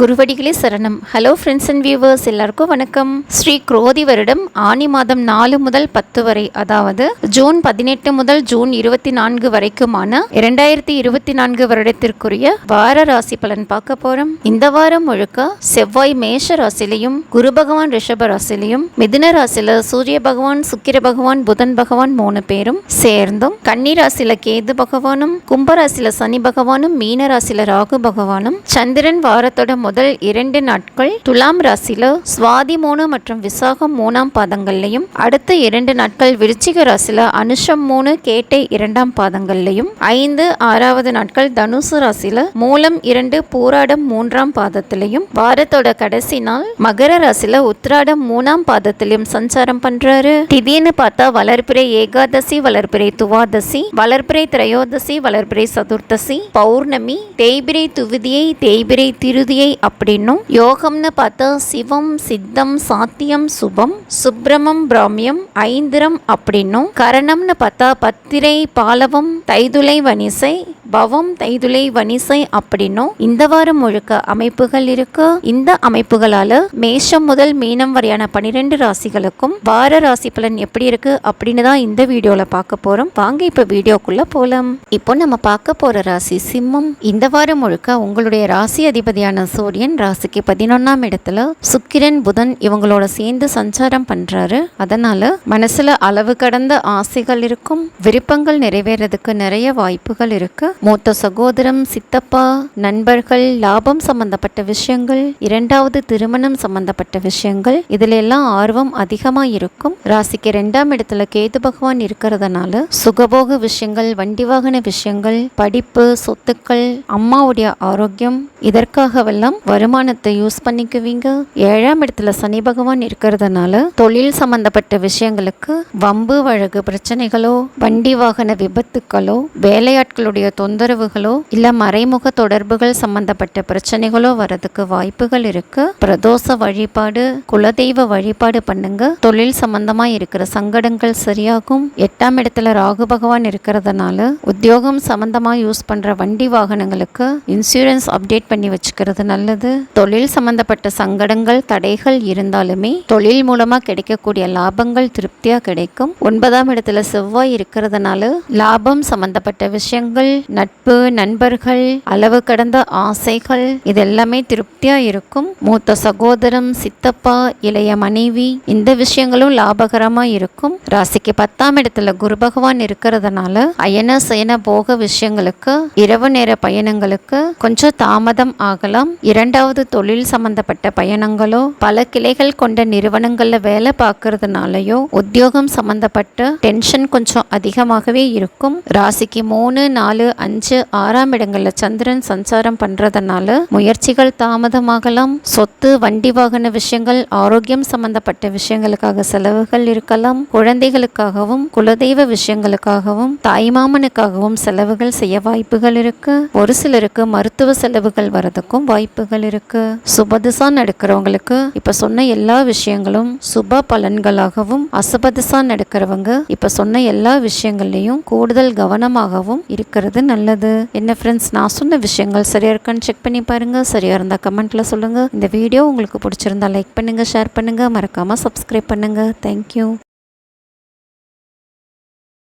குருவடிகளே சரணம். Hello friends and viewers எல்லாருக்கும் வணக்கம். ஸ்ரீ குரோதி வருடம் ஆனி மாதம் நாலு முதல் பத்து வரை அதாவது ஜூன் பதினெட்டு முதல் ஜூன் இருபத்தி நான்கு வரைக்குமான இரண்டாயிரத்தி இருபத்தி நான்கு வருடத்திற்குரிய வார ராசி பலன் பார்க்க போறோம். இந்த வாரம் முழுக்க செவ்வாய் மேஷ ராசிலையும் குரு பகவான் ரிஷப ராசிலையும் மிதுன ராசியில சூரிய பகவான் சுக்கிர பகவான் புதன் பகவான் மூணு பேரும் சேர்ந்தும் கன்னி ராசியில கேது பகவானும் கும்பராசில சனி பகவானும் மீன ராசியில ராகு பகவானும் சந்திரன் வாரத்தோட முதல் இரண்டு நாட்கள் துலாம் ராசியில சுவாதி மூணு மற்றும் விசாகம் மூணாம் பாதங்கள்லையும் அடுத்த இரண்டு நாட்கள் விருச்சிக ராசியில அனுஷம் மூணு கேட்டை இரண்டாம் பாதங்கள்லையும் ஐந்து ஆறாவது நாட்கள் தனுசு ராசியில மூலம் இரண்டு பூராடம் மூன்றாம் பாதத்திலையும் வாரத்தோட கடைசி நாள் மகர ராசியில உத்ராடம் மூணாம் பாதத்திலையும் சஞ்சாரம் பண்றாரு. திடீர்னு பார்த்தா வளர்பிறை ஏகாதசி வளர்பிறை துவாதசி வளர்பிறை திரையோதசி வளர்பிறை சதுர்த்தசி பௌர்ணமி தேய்பிரை துவிதியை தேய்பிரை திருதியை அப்படின்னும் யோகம்னு பார்த்தா சிவம் சித்தம் சாத்தியம் சுபம் சுப்பிரமம் பிராமியம் ஐந்திரம் அப்படின்னும் கரணம்னு பார்த்தா பத்திரை பாலவம் தைதுளை வனிசை பவம் தைதுளை வனிசை அப்படின்னும் இந்த வாரம் முழுக்க அமைப்புகள் இருக்கு. இந்த அமைப்புகளால மேஷம் முதல் மீனம் வரையான பனிரெண்டு ராசிகளுக்கும் வார ராசி பலன் எப்படி இருக்கு அப்படின்னு தான் இந்த வீடியோல பார்க்க போறோம். வாங்க இப்ப வீடியோக்குள்ள போலாம். இப்போ நம்ம பார்க்க போற ராசி சிம்மம். இந்த வாரம் முழுக்க உங்களுடைய ராசி அதிபதியான சூரியன் ராசிக்கு பதினொன்னாம் இடத்துல சுக்கிரன் புதன் இவங்களோட சேர்ந்து சஞ்சாரம் பண்றாரு. அதனால மனசுல அளவு கடந்த ஆசைகள் இருக்கும். விருப்பங்கள் நிறைவேறதுக்கு நிறைய வாய்ப்புகள் இருக்கு. மூத்த சகோதரம் சித்தப்பா நண்பர்கள் லாபம் சம்பந்தப்பட்ட விஷயங்கள் இரண்டாவது திருமணம் சம்பந்தப்பட்ட விஷயங்கள் இதுல எல்லாம் ஆர்வம் அதிகமா இருக்கும் ராசிக்கு ரெண்டாம் இடத்துல கேது பகவான் இருக்கிறதுனால சுகபோக விஷயங்கள் வண்டி வாகன விஷயங்கள் படிப்பு சொத்துக்கள் அம்மாவுடைய ஆரோக்கியம் இதற்காகவெல்லாம் வருமானத்தை யூஸ் பண்ணிக்குவீங்க. ஏழாம் இடத்துல சனி பகவான் இருக்கிறதுனால தொழில் சம்பந்தப்பட்ட விஷயங்களுக்கு வம்பு வழகு பிரச்சனைகளோ வண்டி வாகன விபத்துக்களோ வேலையாட்களுடைய தொந்தரவுகளோ இல்ல மறைமுக தொடர்புகள் சம்பந்தப்பட்ட பிரச்சனைகளோ வரதுக்கு வாய்ப்புகள் இருக்கு. பிரதோஷ வழிபாடு குலதெய்வ வழிபாடு பண்ணுங்க. தொழில் சம்பந்தமா இருக்கிற சங்கடங்கள் சரியாகும். எட்டாம் இடத்துல ராகு பகவான் இருக்கிறதுனால உத்தியோகம் சம்பந்தமா யூஸ் பண்ற வண்டி வாகனங்களுக்கு இன்சூரன்ஸ் அப்டேட் பண்ணி வச்சுக்கிறது நல்லது. தொழில் சம்பந்தப்பட்ட சங்கடங்கள் தடைகள் இருந்தாலுமே தொழில் மூலமா கிடைக்கக்கூடிய லாபங்கள் திருப்தியா கிடைக்கும். ஒன்பதாம் இடத்துல செவ்வாய் இருக்கிறதுனால லாபம் சம்பந்தப்பட்ட விஷயங்கள் நட்பு நண்பர்கள் அளவு கடந்த ஆசைகள் இது எல்லாமே திருப்தியா இருக்கும். மூத்த சகோதரம் சித்தப்பா இளைய மனைவி இந்த விஷயங்களும் லாபகரமா இருக்கும். ராசிக்கு பத்தாம் இடத்துல குரு பகவான் இருக்கிறதுனால அயன சயன போக விஷயங்களுக்கு இரவு நேர பயணங்களுக்கு கொஞ்சம் தாமதம் ஆகலாம். இரண்டாவது தொழில் சம்பந்தப்பட்ட பயணங்களோ பல கிளைகள் கொண்ட நிறுவனங்கள்ல வேலை பார்க்கறதுனாலயோ உத்தியோகம் சம்பந்தப்பட்ட டென்ஷன் கொஞ்சம் அதிகமாகவே இருக்கும். ராசிக்கு மூணு நாலு அஞ்சு ஆறாம் இடங்களில் சந்திரன் சஞ்சாரம் பண்ணுறதுனால முயற்சிகள் தாமதமாகலாம். சொத்து வண்டி வாகன விஷயங்கள் ஆரோக்கியம் சம்பந்தப்பட்ட விஷயங்களுக்காக செலவுகள் இருக்கலாம். குழந்தைகளுக்காகவும் குலதெய்வ விஷயங்களுக்காகவும் தாய்மாமனுக்காகவும் செலவுகள் செய்ய வாய்ப்புகள் இருக்கு. ஒரு சிலருக்கு மருத்துவ செலவுகள் வரதுக்கும் வாய்ப்புகள் இருக்கு. சுபதிசா நடக்கிறவங்களுக்கு இப்ப சொன்ன எல்லா விஷயங்களும் சுப பலன்களாகவும் அசுபதிசா நடக்கிறவங்க இப்ப சொன்ன எல்லா விஷயங்கள்லையும் கூடுதல் கவனமாகவும் இருக்கிறது நல்லது? என்ன ஃப்ரெண்ட்ஸ் நான் சொன்ன விஷயங்கள் சரியாக இருக்கான்னு செக் பண்ணி பாருங்கள் சரியாக இருந்தால் கமெண்ட்டில் சொல்லுங்கள் இந்த வீடியோ உங்களுக்கு பிடிச்சிருந்தா லைக் பண்ணுங்கள் ஷேர் பண்ணுங்கள் மறக்காமல் சப்ஸ்கிரைப் பண்ணுங்கள் தேங்க்யூ